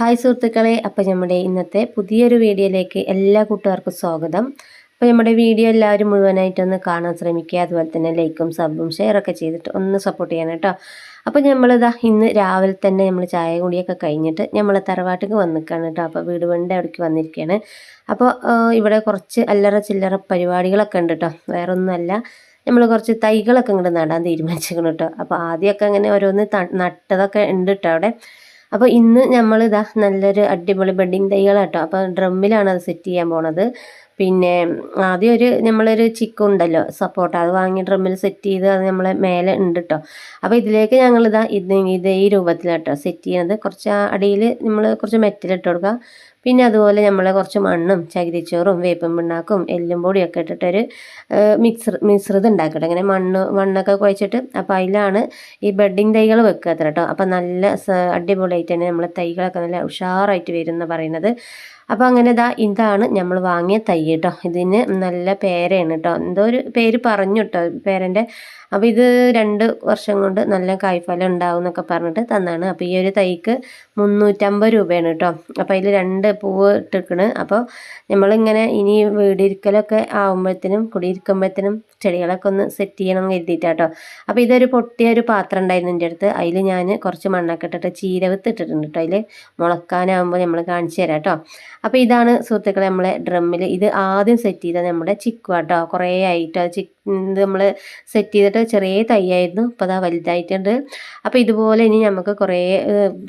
Hi സുഹൃത്തുക്കളെ അപ്പോൾ നമ്മുടെ ഇന്നത്തെ പുതിയൊരു വീഡിയോയിലേക്ക് എല്ലാ കൂട്ടുകാർക്കും സ്വാഗതം. അപ്പോൾ നമ്മുടെ വീഡിയോ എല്ലാവരും മുഴുവനായിട്ടൊന്ന് കാണാൻ ശ്രമിക്കുക. അതുപോലെ തന്നെ ലൈക്കും സബും ഷെയറൊക്കെ ചെയ്തിട്ട് ഒന്ന് സപ്പോർട്ട് ചെയ്യണം കേട്ടോ. അപ്പോൾ നമ്മളിതാ ഇന്ന് രാവിലെ തന്നെ നമ്മൾ ചായ കുടിയൊക്കെ കഴിഞ്ഞിട്ട് നമ്മൾ തറവാട്ടിക്ക് വന്നിക്കാണ് കേട്ടോ. അപ്പോൾ വീട് വേണ്ട അവിടേക്ക് വന്നിരിക്കുകയാണ് അപ്പോൾ ഇവിടെ കുറച്ച് അല്ലറ ചില്ലറ പരിപാടികളൊക്കെ ഉണ്ട് കേട്ടോ. വേറെ ഒന്നുമല്ല നമ്മൾ കുറച്ച് തൈകളൊക്കെ ഇങ്ങോട്ട് നടാൻ തീരുമാനിച്ചിരിക്കണം കേട്ടോ. അപ്പോൾ ആദ്യമൊക്കെ അങ്ങനെ ഓരോന്ന് നട്ടതൊക്കെ ഉണ്ട് കേട്ടോ അവിടെ. അപ്പോൾ ഇന്ന് നമ്മൾ ഇതാ നല്ലൊരു അടിപൊളി ബെഡിങ് തൈകളാട്ടോ അപ്പോൾ ഡ്രമ്മിലാണ് അത് സെറ്റ് ചെയ്യാൻ പോണത്. പിന്നെ ആദ്യം ഒരു നമ്മളൊരു ചിക്കു ഉണ്ടല്ലോ സപ്പോർട്ട് അത് വാങ്ങി ഡ്രമ്മിൽ സെറ്റ് ചെയ്ത് അത് നമ്മളെ മേലെ ഉണ്ട് കേട്ടോ അപ്പോൾ ഇതിലേക്ക് ഞങ്ങളിതാ ഇത് ഇത് ഈ രൂപത്തിലാട്ടോ സെറ്റ് ചെയ്യുന്നത് കുറച്ച് അടിയിൽ നമ്മൾ കുറച്ച് മെറ്റലിട്ട് കൊടുക്കുക പിന്നെ അതുപോലെ നമ്മൾ കുറച്ച് മണ്ണും ചകിരിച്ചോറും വേപ്പും പിണ്ണാക്കും എല്ലും പൊടിയൊക്കെ ഇട്ടിട്ടൊരു മിക്സർ മിശ്രിതം ഉണ്ടാക്കട്ടെ. ഇങ്ങനെ മണ്ണ് മണ്ണൊക്കെ കുഴച്ചിട്ട് അപ്പോൾ അതിലാണ് ഈ ബെഡിങ് തൈകൾ വെക്കുക അത്ര കേട്ടോ അപ്പോൾ നല്ല അടിപൊളിയായിട്ട് തന്നെ നമ്മളെ തൈകളൊക്കെ നല്ല ഉഷാറായിട്ട് വരും എന്ന് പറയുന്നത്. അപ്പോൾ അങ്ങനെ ഇതാ ഇതാണ് നമ്മൾ വാങ്ങിയ തൈ കേട്ടോ ഇതിന് നല്ല പേരാണ് കേട്ടോ എന്തോ ഒരു പേര് പറഞ്ഞു കേട്ടോ പേരന്റെ അപ്പോൾ ഇത് രണ്ട് വർഷം കൊണ്ട് നല്ല കായ്ഫലം ഉണ്ടാവും എന്നൊക്കെ പറഞ്ഞിട്ട് തന്നാണ്. അപ്പോൾ ഈ ഒരു തൈക്ക് മുന്നൂറ്റമ്പത് രൂപയാണ് കേട്ടോ. അപ്പോൾ അതിൽ രണ്ട് പൂവ് ഇട്ടിരിക്കണ്. അപ്പോൾ നമ്മളിങ്ങനെ ഇനി വീടിരിക്കലൊക്കെ ആകുമ്പോഴത്തേനും കുടിയിരിക്കുമ്പോഴത്തേനും ചെടികളൊക്കെ ഒന്ന് സെറ്റ് ചെയ്യണം കരുതിയിട്ടാട്ടോ. അപ്പോൾ ഇതൊരു പൊട്ടിയ ഒരു പാത്രം ഉണ്ടായിരുന്നു എന്റെ അടുത്ത്. അതിൽ ഞാൻ കുറച്ച് മണ്ണൊക്കെ ഇട്ടിട്ട് ചീരവത്ത് ഇട്ടിട്ടുണ്ട് കേട്ടോ. അതിൽ മുളക്കാനാകുമ്പോൾ നമ്മൾ കാണിച്ചു തരാം കേട്ടോ. അപ്പോൾ ഇതാണ് സുഹൃത്തുക്കളെ നമ്മളെ ഡ്രമ്മിൽ ഇത് ആദ്യം സെറ്റ് ചെയ്ത നമ്മുടെ ചിക്കുവാട്ടോ കുറേ ആയിട്ടോ. ചിക്ക് ഇത് നമ്മൾ സെറ്റ് ചെയ്തിട്ട് ചെറിയ തൈയായിരുന്നു. അപ്പോൾ അതാ വലുതായിട്ടുണ്ട്. അപ്പോൾ ഇതുപോലെ ഇനി നമുക്ക് കുറേ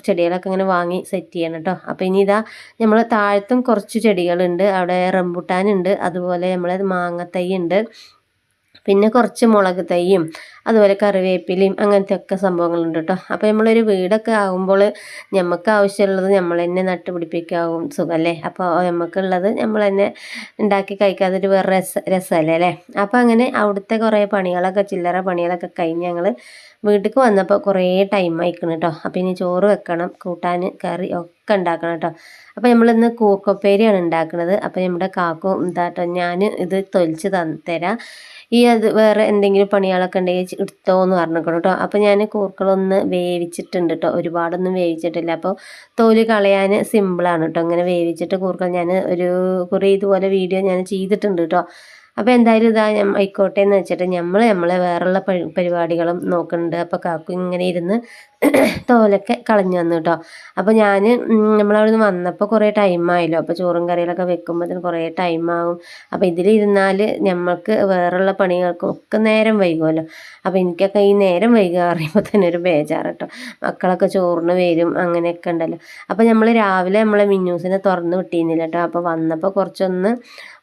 ചെടികളൊക്കെ ഇങ്ങനെ വാങ്ങി സെറ്റ് ചെയ്യണം കേട്ടോ അപ്പോൾ ഇനി ഇതാ നമ്മൾ താഴത്തും കുറച്ച് ചെടികളുണ്ട്. അവിടെ റംബുട്ടാനുണ്ട് അതുപോലെ നമ്മൾ മാങ്ങത്തൈ ഉണ്ട്. പിന്നെ കുറച്ച് മുളക് തൈയും അതുപോലെ കറിവേപ്പിലയും അങ്ങനത്തെ ഒക്കെ സംഭവങ്ങളുണ്ട് കേട്ടോ അപ്പോൾ നമ്മളൊരു വീടൊക്കെ ആകുമ്പോൾ നമുക്ക് ആവശ്യമുള്ളത് നമ്മൾ തന്നെ നട്ടുപിടിപ്പിക്കാവും സുഖമല്ലേ അപ്പോൾ നമുക്കുള്ളത് നമ്മൾ തന്നെ ഉണ്ടാക്കി കഴിക്കാതൊരു വേറെ രസ രസമല്ലേ അല്ലേ? അപ്പോൾ അങ്ങനെ അവിടുത്തെ കുറേ പണികളൊക്കെ ചില്ലറ പണികളൊക്കെ കഴിഞ്ഞ് ഞങ്ങൾ വീട്ടിൽ വന്നപ്പോൾ കുറേ ടൈം ആയിക്കണം കേട്ടോ അപ്പോൾ ഇനി ചോറ് വെക്കണം കൂട്ടാൻ കറി ഒക്കെ ഉണ്ടാക്കണം കേട്ടോ അപ്പോൾ നമ്മളിന്ന് കൂക്കപ്പേരിയാണ് ഉണ്ടാക്കുന്നത് അപ്പോൾ നമ്മുടെ കാക്കും എന്താട്ടോ ഞാൻ ഇത് തൊലിച്ച് തരാം. ഈ അത് വേറെ എന്തെങ്കിലും പണികളൊക്കെ ഉണ്ടെങ്കിൽ എടുത്തോ എന്ന് പറഞ്ഞിരിക്കണം കേട്ടോ അപ്പോൾ ഞാൻ കൂർക്കളൊന്ന് വേവിച്ചിട്ടുണ്ട് കേട്ടോ ഒരുപാടൊന്നും വേവിച്ചിട്ടില്ല. അപ്പോൾ തോൽ കളയാൻ സിമ്പിളാണ് കേട്ടോ അങ്ങനെ വേവിച്ചിട്ട് കൂർക്കൾ ഞാൻ ഒരു കുറേ ഇതുപോലെ വീഡിയോ ഞാൻ ചെയ്തിട്ടുണ്ട് കേട്ടോ അപ്പോൾ എന്തായാലും ഇതാ ആയിക്കോട്ടെ എന്ന് വെച്ചിട്ട് നമ്മൾ നമ്മളെ വേറെയുള്ള പരിപാടികളും നോക്കുന്നുണ്ട് അപ്പോൾ കാക്കു ഇങ്ങനെ ഇരുന്ന് തോലൊക്കെ കളഞ്ഞു വന്നു കേട്ടോ അപ്പോൾ ഞാൻ നമ്മളവിടെ നിന്ന് വന്നപ്പോൾ കുറേ ടൈമായല്ലോ അപ്പോൾ ചോറും കറികളൊക്കെ വെക്കുമ്പോഴത്തേന് കുറേ ടൈമാകും അപ്പോൾ ഇതിലിരുന്നാൽ നമ്മൾക്ക് വേറെയുള്ള പണികൾക്കും ഒക്കെ നേരം വൈകുമല്ലോ അപ്പോൾ എനിക്കൊക്കെ ഈ നേരം വൈകുക അറിയുമ്പോൾ തന്നെ ഒരു ബേജാറ് കേട്ടോ മക്കളൊക്കെ ചോറിന് വരും അങ്ങനെയൊക്കെ ഉണ്ടല്ലോ. അപ്പോൾ നമ്മൾ രാവിലെ നമ്മളെ മിന്നൂസിനെ തുറന്ന് വിട്ടിരുന്നില്ല കേട്ടോ അപ്പോൾ വന്നപ്പോൾ കുറച്ചൊന്ന്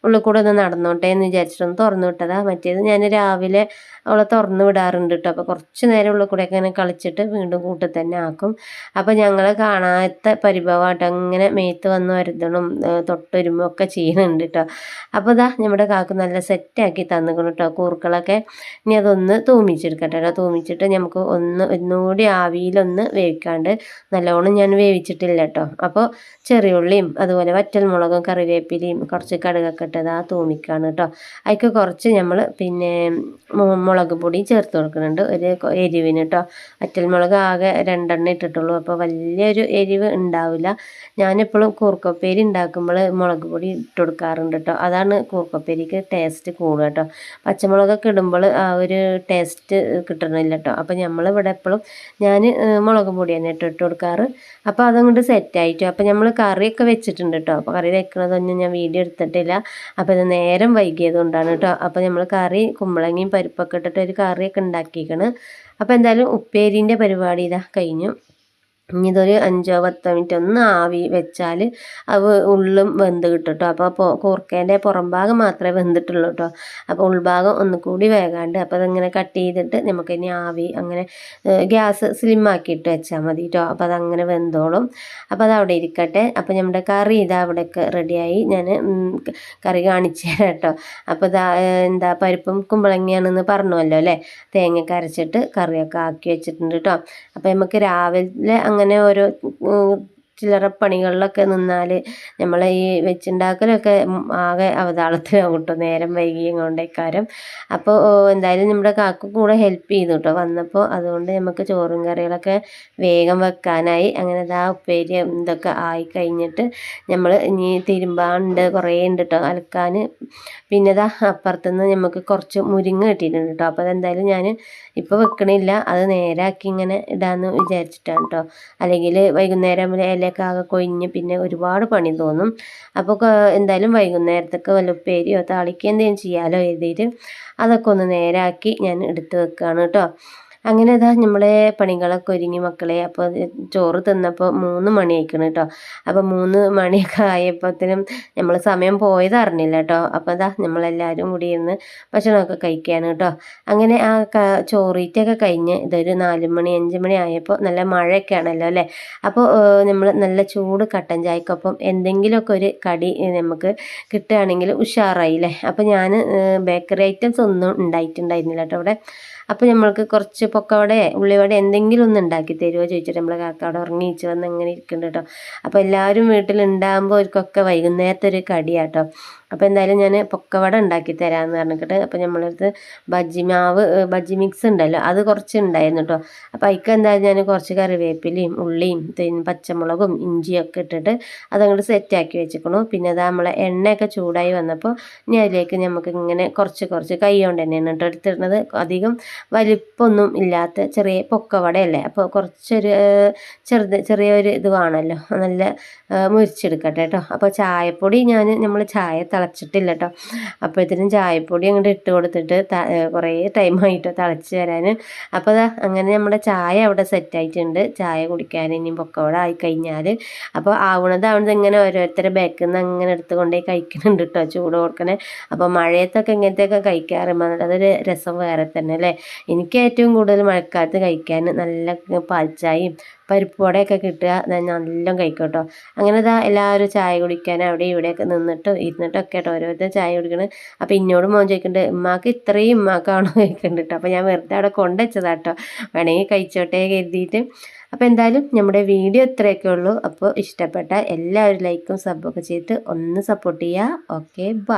ഉള്ളിൽ കൂടെ ഒന്ന് നടന്നോട്ടെ എന്ന് വിചാരിച്ചിട്ടൊന്ന് തുറന്നു വിട്ടതാ. മറ്റേത് ഞാൻ രാവിലെ അവളെ തുറന്നു വിടാറുണ്ട് കേട്ടോ അപ്പോൾ കുറച്ച് നേരം ഉള്ളിൽ കൂടെ ഇങ്ങനെ കളിച്ചിട്ട് വീണ്ടും കൂട്ടിൽ തന്നെ ആക്കും. അപ്പോൾ ഞങ്ങൾ കാണാത്ത പരിഭവമായിട്ട് അങ്ങനെ മേത്ത് വന്ന് വരുത്തണം തൊട്ടൊരുമ ഒക്കെ ചെയ്യുന്നുണ്ട് കേട്ടോ അപ്പോൾ ഇതാ നമ്മുടെ കാക്ക് നല്ല സെറ്റാക്കി തന്നിക്കണം കേട്ടോ കൂർക്കളൊക്കെ. ഇനി അതൊന്ന് തൂമിച്ചെടുക്കട്ടെ കേട്ടോ തൂമിച്ചിട്ട് നമുക്ക് ഒന്ന് ഒന്നുകൂടി ആവിയിലൊന്ന് വേവിക്കാണ്ട് നല്ലോണം ഞാൻ വേവിച്ചിട്ടില്ല കേട്ടോ അപ്പോൾ ചെറിയുള്ളിയും അതുപോലെ വറ്റൽമുളകും കറിവേപ്പിലയും കുറച്ച് കടുകൊക്കെ ഇട്ടത് ആ തൂമിക്കാണ് കേട്ടോ. അതിക്ക് കുറച്ച് നമ്മൾ പിന്നെ മുളക് പൊടി ചേർത്ത് കൊടുക്കുന്നുണ്ട്. ഒരു എരിവിന് കേട്ടോ വറ്റൽമുളക് ആകെ രണ്ടെണ്ണം ഇട്ടിട്ടുള്ളൂ. അപ്പോൾ വലിയൊരു എരിവ് ഉണ്ടാവില്ല ഞാനെപ്പോഴും കൂർക്കപ്പേരി ഉണ്ടാക്കുമ്പോൾ മുളക് പൊടി ഇട്ട് കൊടുക്കാറുണ്ട് കേട്ടോ അതാണ് കൂർക്കപ്പേരിക്ക് ടേസ്റ്റ് കൂടുക കേട്ടോ പച്ചമുളകൊക്കെ ഇടുമ്പോൾ ആ ഒരു ടേസ്റ്റ് കിട്ടണില്ല കേട്ടോ അപ്പോൾ നമ്മളിവിടെ എപ്പോഴും ഞാൻ മുളക് പൊടി തന്നെ ഇട്ട് ഇട്ട് കൊടുക്കാറ്. അപ്പോൾ അതങ്ങോട്ട് സെറ്റായിട്ടു അപ്പോൾ നമ്മൾ കറിയൊക്കെ വെച്ചിട്ടുണ്ട് കേട്ടോ അപ്പോൾ കറി വെക്കുന്നതൊന്നും ഞാൻ വീഡിയോ എടുത്തിട്ടില്ല. അപ്പോൾ ഇത് നേരം വൈകിയത് കൊണ്ടാണ് കേട്ടോ. അപ്പോൾ നമ്മൾ കറി കുമ്പളങ്ങയും പരിപ്പൊക്കെ ഇട്ടിട്ട് ഒരു കറിയൊക്കെ ഉണ്ടാക്കിയിരിക്കണം അപ്പോൾ എന്തായാലും ഉപ്പേരിന്റെ പരിപാടി ഇതാ കഴിഞ്ഞു. ഇനി അഞ്ചോ പത്തോ മിനിറ്റ് ഒന്ന് ആവി വെച്ചാൽ അത് ഉള്ളും വെന്ത് കിട്ടും കേട്ടോ അപ്പോൾ കൂർക്കേന്റെ പുറം ഭാഗം മാത്രമേ വെന്തിട്ടുള്ളൂ കേട്ടോ അപ്പോൾ ഉൾഭാഗം ഒന്നുകൂടി വേകാണ്ട് അപ്പോൾ അതങ്ങനെ കട്ട് ചെയ്തിട്ട് നമുക്ക് ഇനി ആവി അങ്ങനെ ഗ്യാസ് സ്ലിം ആക്കിയിട്ട് വെച്ചാൽ മതി കേട്ടോ അപ്പോൾ അതങ്ങനെ വെന്തോളും. അപ്പോൾ അത് അവിടെ ഇരിക്കട്ടെ. അപ്പോൾ നമ്മുടെ കറി ഇതാ അവിടെയൊക്കെ റെഡിയായി. ഞാൻ കറി കാണിച്ചു തരാം കേട്ടോ അപ്പോൾ ഇതാ എന്താ പരിപ്പും കുമ്പളങ്ങിയാണെന്ന് പറഞ്ഞുവല്ലോ അല്ലേ തേങ്ങ അരച്ചിട്ട് കറിയൊക്കെ ആക്കി വെച്ചിട്ടുണ്ട് കേട്ടോ അപ്പോൾ നമുക്ക് രാവിലെ അങ്ങനെ ഓരോ ചില്ലറ പണികളിലൊക്കെ നിന്നാൽ നമ്മൾ ഈ വെച്ചുണ്ടാക്കലൊക്കെ ആകെ അവതാളത്തിലാവും കേട്ടോ. നേരം വൈകിയും കൊണ്ടേക്കാരം അപ്പോൾ എന്തായാലും നമ്മുടെ കാക്ക കൂടെ ഹെൽപ്പ് ചെയ്തു കേട്ടോ. വന്നപ്പോൾ അതുകൊണ്ട് നമുക്ക് ചോറും കറികളൊക്കെ വേഗം വെക്കാനായി. അങ്ങനെ ഇതാ ഉപ്പേരി ഇതൊക്കെ ആയി കഴിഞ്ഞിട്ട് നമ്മൾ ഇനി തിരുമ്പാണ്ട് കുറേ ഉണ്ട് കേട്ടോ അലക്കാൻ. പിന്നെ ഇതാ അപ്പുറത്തുനിന്ന് നമുക്ക് കുറച്ച് മുരിങ്ങ കിട്ടിയിട്ടുണ്ട് കേട്ടോ. അപ്പോൾ അതെന്തായാലും ഞാൻ ഇപ്പോൾ വെക്കണില്ല. അത് നേരാക്കി ഇങ്ങനെ ഇടാമെന്ന് വിചാരിച്ചിട്ടാണ് കേട്ടോ. അല്ലെങ്കിൽ വൈകുന്നേരം ഇലയൊക്കെ ആകെ കൊഴിഞ്ഞ് പിന്നെ ഒരുപാട് പണി തോന്നും. അപ്പോൾ എന്തായാലും വൈകുന്നേരത്തൊക്കെ വല്ല ഉപ്പേരിയോ താളിക്കുകയോ എന്തെങ്കിലും ചെയ്യാമല്ലോ എഴുതിയിട്ട് അതൊക്കെ ഒന്ന് നേരാക്കി ഞാൻ എടുത്ത് വെക്കുകയാണ് കേട്ടോ അങ്ങനെ ഇതാ നമ്മളെ പണികളൊക്കെ ഒരുങ്ങി മക്കളെ. അപ്പോൾ ചോറ് തിന്നപ്പോൾ മൂന്ന് മണി ആയിക്കണം കേട്ടോ അപ്പോൾ മൂന്ന് മണിയൊക്കെ ആയപ്പോഴത്തേനും നമ്മൾ സമയം പോയത് അറിഞ്ഞില്ല കേട്ടോ അപ്പോൾ അതാ നമ്മളെല്ലാവരും കൂടി ഇരുന്ന് ഭക്ഷണമൊക്കെ കഴിക്കുകയാണ് കേട്ടോ അങ്ങനെ ആ ചോറീറ്റൊക്കെ കഴിഞ്ഞ് ഇതൊരു നാല് മണി അഞ്ച് മണി ആയപ്പോൾ നല്ല മഴയൊക്കെ ആണല്ലോ അല്ലേ അപ്പോൾ നമ്മൾ നല്ല ചൂട് കട്ടൻ ചായക്കൊപ്പം എന്തെങ്കിലുമൊക്കെ ഒരു കടി നമുക്ക് കിട്ടുകയാണെങ്കിൽ ഉഷാറായില്ലേ? അപ്പോൾ ഞാൻ ബേക്കറി ഐറ്റംസ് ഒന്നും ഉണ്ടായിട്ടുണ്ടായിരുന്നില്ല കേട്ടോ അവിടെ അപ്പോൾ നമ്മൾക്ക് കുറച്ച് പൊക്കവട ഉള്ളിവട എന്തെങ്കിലും ഒന്ന് ഉണ്ടാക്കി തരുമോ ചോദിച്ചിട്ട് നമ്മളെ കാക്ക അവിടെ ഉറങ്ങിച്ച് വന്ന് അങ്ങനെ ഇരിക്കുന്നുണ്ട് കേട്ടോ. അപ്പോൾ എല്ലാവരും വീട്ടിലുണ്ടാകുമ്പോൾ അവർക്കൊക്കെ വൈകുന്നേരത്തെ ഒരു കടിയാട്ടോ. അപ്പോൾ എന്തായാലും ഞാൻ പൊക്കവട ഉണ്ടാക്കി തരാമെന്ന് പറഞ്ഞിട്ട് അപ്പോൾ നമ്മളടുത്ത് ബജ്ജി മാവ് ബജ്ജി മിക്സ് ഉണ്ടല്ലോ അത് കുറച്ച് ഉണ്ടായിരുന്നു കേട്ടോ അപ്പോൾ അതിക്ക് എന്തായാലും ഞാൻ കുറച്ച് കറിവേപ്പിലയും ഉള്ളിയും പിന്നെ പച്ചമുളകും ഇഞ്ചിയും ഒക്കെ ഇട്ടിട്ട് അതങ്ങോട്ട് സെറ്റാക്കി വെച്ചിക്കണു. പിന്നെ അത് നമ്മളെ എണ്ണയൊക്കെ ചൂടായി വന്നപ്പോൾ ഇനി അതിലേക്ക് നമുക്ക് ഇങ്ങനെ കുറച്ച് കുറച്ച് കൈ കൊണ്ട് തന്നെയാണ് കേട്ടോ എടുത്തിരുന്നത് അധികം വലിപ്പമൊന്നും ഇല്ലാത്ത ചെറിയ പൊക്കവടയല്ലേ അപ്പോൾ കുറച്ചൊരു ചെറുത് ചെറിയൊരു ഇത് വേണമല്ലോ നല്ല മുരിച്ചെടുക്കട്ടെ കേട്ടോ അപ്പോൾ ചായപ്പൊടി ഞാൻ നമ്മൾ ചായ തിളച്ചിട്ടില്ല കേട്ടോ അപ്പോഴത്തേനും ചായപ്പൊടി അങ്ങോട്ട് ഇട്ട് കൊടുത്തിട്ട് കുറേ ടൈമായിട്ടോ തിളച്ച് വരാൻ അപ്പോൾ അതാ അങ്ങനെ നമ്മുടെ ചായ അവിടെ സെറ്റായിട്ടുണ്ട് ചായ കുടിക്കാൻ ഇനി പൊക്കവിടെ ആയി കഴിഞ്ഞാൽ അപ്പോൾ ആവണത് ആവണത് ഇങ്ങനെ ഓരോരുത്തരെ ബാക്കിൽ നിന്ന് അങ്ങനെ എടുത്ത് കൊണ്ടുപോയി കഴിക്കുന്നുണ്ട് കേട്ടോ ചൂട് കൊടുക്കണേ. അപ്പോൾ മഴയത്തൊക്കെ ഇങ്ങനത്തെയൊക്കെ കഴിക്കാറുമ്പോൾ അതൊരു രസം വേറെ തന്നെ അല്ലേ എനിക്ക് ഏറ്റവും കൂടുതൽ മഴക്കാലത്ത് കഴിക്കാൻ നല്ല പാൽച്ചായയും പരിപ്പ് വടയൊക്കെ കിട്ടുക നല്ല കഴിക്കും കേട്ടോ അങ്ങനെ ഇതാ എല്ലാവരും ചായ കുടിക്കാൻ അവിടെ ഇവിടെയൊക്കെ നിന്നിട്ട് ഇരുന്നിട്ടൊക്കെ കേട്ടോ ഓരോരുത്തർ ചായ കുടിക്കണത് അപ്പോൾ ഇന്നോട് മോൻ ചോദിക്കുന്നുണ്ട് ഉമ്മാക്ക് ഇത്രയും ഉമ്മാക്കാണോ? ചോദിക്കുന്നുണ്ട് കേട്ടോ അപ്പോൾ ഞാൻ വെറുതെ അവിടെ കൊണ്ടുവച്ചതാട്ടോ വേണമെങ്കിൽ കഴിച്ചോട്ടെ കരുതിയിട്ട്. അപ്പോൾ എന്തായാലും നമ്മുടെ വീഡിയോ ഇത്രയൊക്കെ ഉള്ളൂ. അപ്പോൾ ഇഷ്ടപ്പെട്ട എല്ലാവരും ലൈക്കും സബ്ബൊക്കെ ചെയ്തിട്ട് ഒന്ന് സപ്പോർട്ട് ചെയ്യുക ഓക്കെ ബൈ